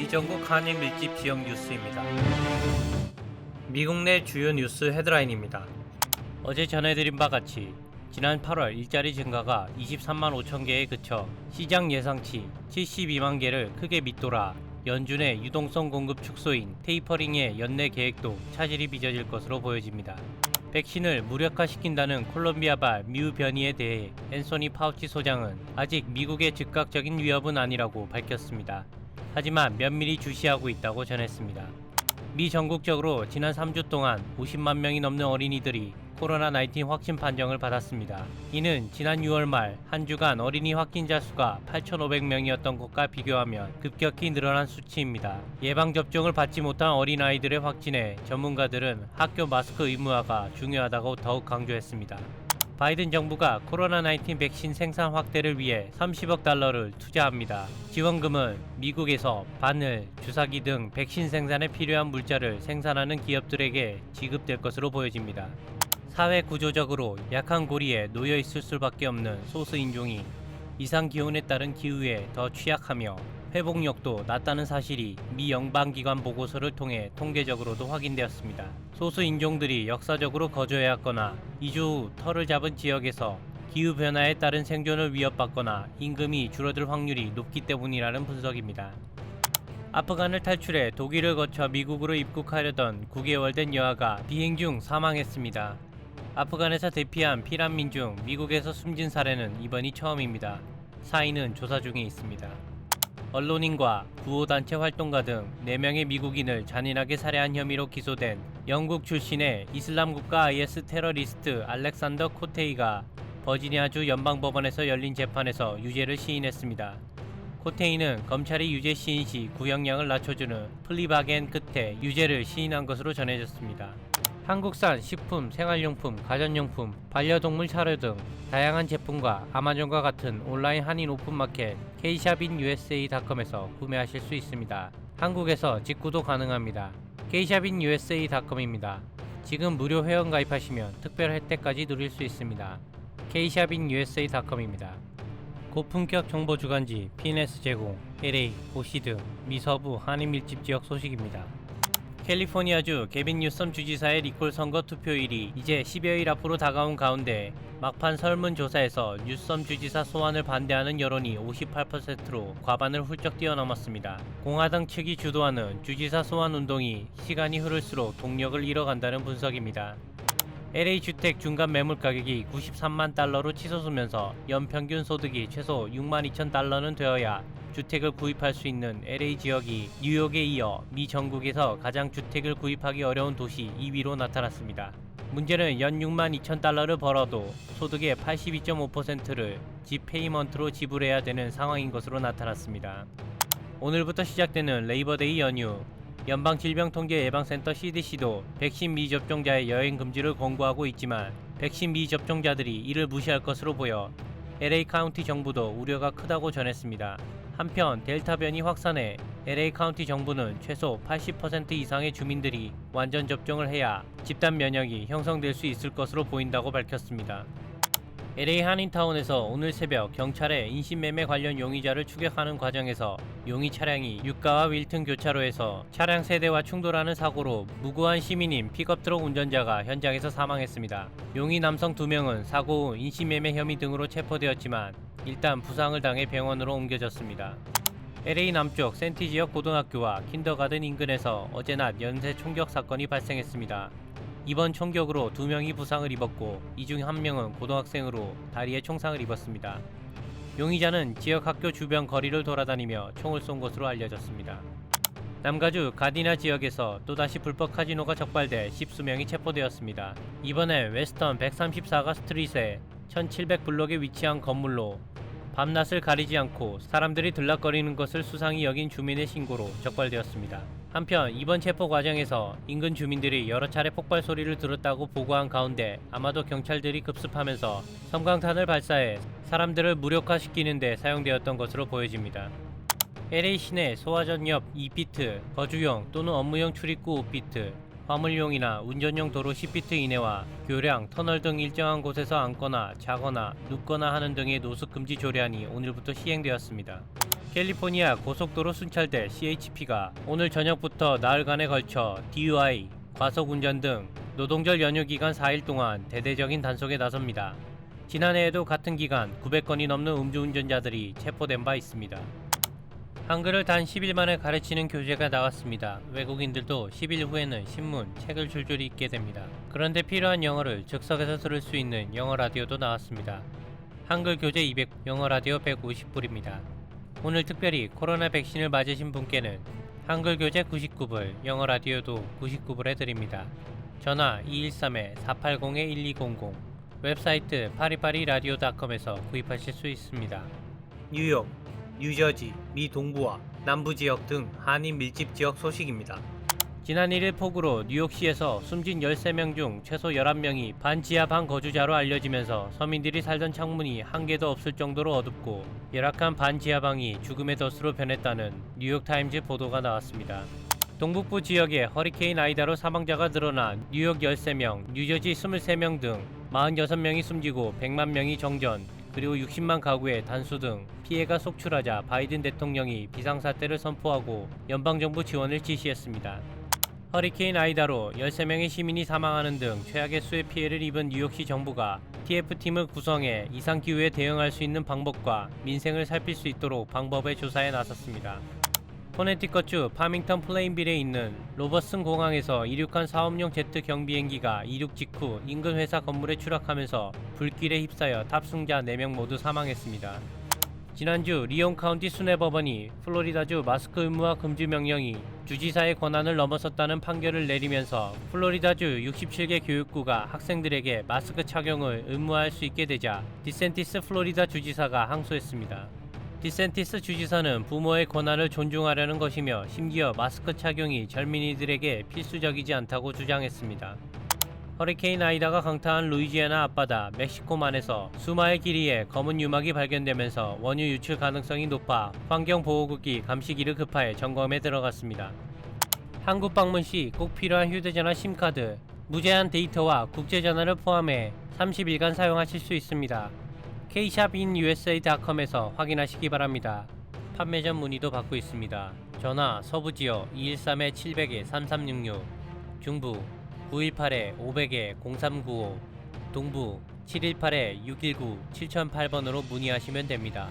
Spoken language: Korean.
미 전국 한일 밀집 지역 뉴스입니다. 미국 내 주요 뉴스 헤드라인입니다. 어제 전해드린 바 같이 지난 8월 일자리 증가가 23만 5천 개에 그쳐 시장 예상치 72만 개를 크게 밑돌아 연준의 유동성 공급 축소인 테이퍼링의 연내 계획도 차질이 빚어질 것으로 보여집니다. 백신을 무력화시킨다는 콜롬비아발 미우 변이에 대해 앤소니 파우치 소장은 아직 미국의 즉각적인 위협은 아니라고 밝혔습니다. 하지만 면밀히 주시하고 있다고 전했습니다. 미 전국적으로 지난 3주 동안 50만 명이 넘는 어린이들이 코로나19 확진 판정을 받았습니다. 이는 지난 6월 말 한 주간 어린이 확진자 수가 8,500명이었던 것과 비교하면 급격히 늘어난 수치입니다. 예방접종을 받지 못한 어린아이들의 확진에 전문가들은 학교 마스크 의무화가 중요하다고 더욱 강조했습니다. 바이든 정부가 코로나19 백신 생산 확대를 위해 30억 달러를 투자합니다. 지원금은 미국에서 바늘, 주사기 등 백신 생산에 필요한 물자를 생산하는 기업들에게 지급될 것으로 보여집니다. 사회 구조적으로 약한 고리에 놓여 있을 수밖에 없는 소수 인종이 이상 기온에 따른 기후에 더 취약하며 회복력도 낮다는 사실이 미 연방기관 보고서를 통해 통계적으로도 확인되었습니다. 소수 인종들이 역사적으로 거주해왔거나 이주 후 터를 잡은 지역에서 기후 변화에 따른 생존을 위협받거나 임금이 줄어들 확률이 높기 때문이라는 분석입니다. 아프간을 탈출해 독일을 거쳐 미국으로 입국하려던 9개월 된 여아가 비행 중 사망했습니다. 아프간에서 대피한 피난민 중 미국에서 숨진 사례는 이번이 처음입니다. 사인은 조사 중에 있습니다. 언론인과 구호단체 활동가 등 4명의 미국인을 잔인하게 살해한 혐의로 기소된 영국 출신의 이슬람 국가 IS 테러리스트 알렉산더 코테이가 버지니아주 연방법원에서 열린 재판에서 유죄를 시인했습니다. 코테이는 검찰이 유죄 시인 시 구형량을 낮춰주는 플리바겐 끝에 유죄를 시인한 것으로 전해졌습니다. 한국산 식품, 생활용품, 가전용품, 반려동물 사료 등 다양한 제품과 아마존과 같은 온라인 한인 오픈마켓 K샵인 USA.com에서 구매하실 수 있습니다. 한국에서 직구도 가능합니다. K샵인 USA.com입니다. 지금 무료 회원 가입하시면 특별 혜택까지 누릴 수 있습니다. K샵인 USA.com입니다. 고품격 정보 주간지 PNS 제공, LA, 고시 등 미서부 한인 밀집 지역 소식입니다. 캘리포니아주 게빈 뉴섬 주지사의 리콜 선거 투표일이 이제 10여일 앞으로 다가온 가운데 막판 설문조사에서 뉴섬 주지사 소환을 반대하는 여론이 58%로 과반을 훌쩍 뛰어넘었습니다. 공화당 측이 주도하는 주지사 소환 운동이 시간이 흐를수록 동력을 잃어간다는 분석입니다. LA 주택 중간 매물 가격이 93만 달러로 치솟으면서 연평균 소득이 최소 6만 2천 달러는 되어야 주택을 구입할 수 있는 LA 지역이 뉴욕에 이어 미 전국에서 가장 주택을 구입하기 어려운 도시 2위로 나타났습니다. 문제는 연 6만 2천 달러를 벌어도 소득의 82.5%를 집 페이먼트로 지불해야 되는 상황인 것으로 나타났습니다. 오늘부터 시작되는 레이버데이 연휴 연방질병통제예방센터 CDC도 백신 미접종자의 여행 금지를 권고하고 있지만 백신 미접종자들이 이를 무시할 것으로 보여 LA 카운티 정부도 우려가 크다고 전했습니다. 한편 델타 변이 확산해 LA 카운티 정부는 최소 80% 이상의 주민들이 완전 접종을 해야 집단 면역이 형성될 수 있을 것으로 보인다고 밝혔습니다. LA 한인타운에서 오늘 새벽 경찰의 인신매매 관련 용의자를 추격하는 과정에서 용의 차량이 유가와 윌튼 교차로에서 차량 세대와 충돌하는 사고로 무고한 시민인 픽업트럭 운전자가 현장에서 사망했습니다. 용의 남성 2명은 사고 후 인신매매 혐의 등으로 체포되었지만 일단 부상을 당해 병원으로 옮겨졌습니다. LA 남쪽 센티 지역 고등학교와 킨더가든 인근에서 어제 낮 연쇄 총격 사건이 발생했습니다. 이번 총격으로 두 명이 부상을 입었고 이 중 한 명은 고등학생으로 다리에 총상을 입었습니다. 용의자는 지역 학교 주변 거리를 돌아다니며 총을 쏜 것으로 알려졌습니다. 남가주 가디나 지역에서 또다시 불법 카지노가 적발돼 십수명이 체포되었습니다. 이번에 웨스턴 134가 스트릿에 1700 블록에 위치한 건물로 밤낮을 가리지 않고 사람들이 들락거리는 것을 수상히 여긴 주민의 신고로 적발되었습니다. 한편 이번 체포 과정에서 인근 주민들이 여러 차례 폭발 소리를 들었다고 보고한 가운데 아마도 경찰들이 급습하면서 섬광탄을 발사해 사람들을 무력화시키는 데 사용되었던 것으로 보여집니다. LA 시내 소화전 옆 2피트, 거주용 또는 업무용 출입구 5피트, 화물용이나 운전용 도로 10피트 이내와 교량, 터널 등 일정한 곳에서 앉거나 자거나 눕거나 하는 등의 노숙 금지 조례안이 오늘부터 시행되었습니다. 캘리포니아 고속도로 순찰대 CHP가 오늘 저녁부터 나흘간에 걸쳐 DUI, 과속운전 등 노동절 연휴 기간 4일 동안 대대적인 단속에 나섭니다. 지난해에도 같은 기간 900건이 넘는 음주운전자들이 체포된 바 있습니다. 한글을 단 10일 만에 가르치는 교재가 나왔습니다. 외국인들도 10일 후에는 신문, 책을 줄줄이 읽게 됩니다. 그런데 필요한 영어를 즉석에서 들을 수 있는 영어 라디오도 나왔습니다. 한글 교재 200, 영어 라디오 150불입니다. 오늘 특별히 코로나 백신을 맞으신 분께는 한글 교재 99불, 영어 라디오도 99불에 드립니다. 전화 213-480-1200, 웹사이트 파리파리라디오닷컴에서 구입하실 수 있습니다. 뉴욕, 뉴저지, 미 동부와 남부 지역 등 한인 밀집 지역 소식입니다. 지난 1일 폭우로 뉴욕시에서 숨진 13명 중 최소 11명이 반지하 방 거주자로 알려지면서 서민들이 살던 창문이 한 개도 없을 정도로 어둡고 열악한 반지하 방이 죽음의 덫으로 변했다는 뉴욕타임즈 보도가 나왔습니다. 동북부 지역에 허리케인 아이다로 사망자가 늘어나 뉴욕 13명, 뉴저지 23명 등 46명이 숨지고 100만 명이 정전, 그리고 60만 가구의 단수 등 피해가 속출하자 바이든 대통령이 비상사태를 선포하고 연방정부 지원을 지시했습니다. 허리케인 아이다로 13명의 시민이 사망하는 등 최악의 수의 피해를 입은 뉴욕시 정부가 TF팀을 구성해 이상기후에 대응할 수 있는 방법과 민생을 살필 수 있도록 방법의 조사에 나섰습니다. 코네티컷주 파밍턴 플레인빌에 있는 로버슨 공항에서 이륙한 사업용 제트 경비행기가 이륙 직후 인근 회사 건물에 추락하면서 불길에 휩싸여 탑승자 4명 모두 사망했습니다. 지난주 리온 카운티 수뇌법원이 플로리다주 마스크 의무화 금지 명령이 주지사의 권한을 넘어섰다는 판결을 내리면서 플로리다주 67개 교육구가 학생들에게 마스크 착용을 의무화할 수 있게 되자 디센티스 플로리다 주지사가 항소했습니다. 디센티스 주지사는 부모의 권한을 존중하려는 것이며 심지어 마스크 착용이 젊은이들에게 필수적이지 않다고 주장했습니다. 허리케인 아이다가 강타한 루이지애나 앞바다 멕시코만에서 수마일 길이에 검은 유막이 발견되면서 원유 유출 가능성이 높아 환경보호국이 감시기를 급하여 점검에 들어갔습니다. 한국 방문 시 꼭 필요한 휴대전화 심카드, 무제한 데이터와 국제전화를 포함해 30일간 사용하실 수 있습니다. kshopinUSA.com에서 확인하시기 바랍니다. 판매점 문의도 받고 있습니다. 전화 서부지역 213-700-3366 중부 918-500-0395 동부 718-619-7008번으로 문의하시면 됩니다.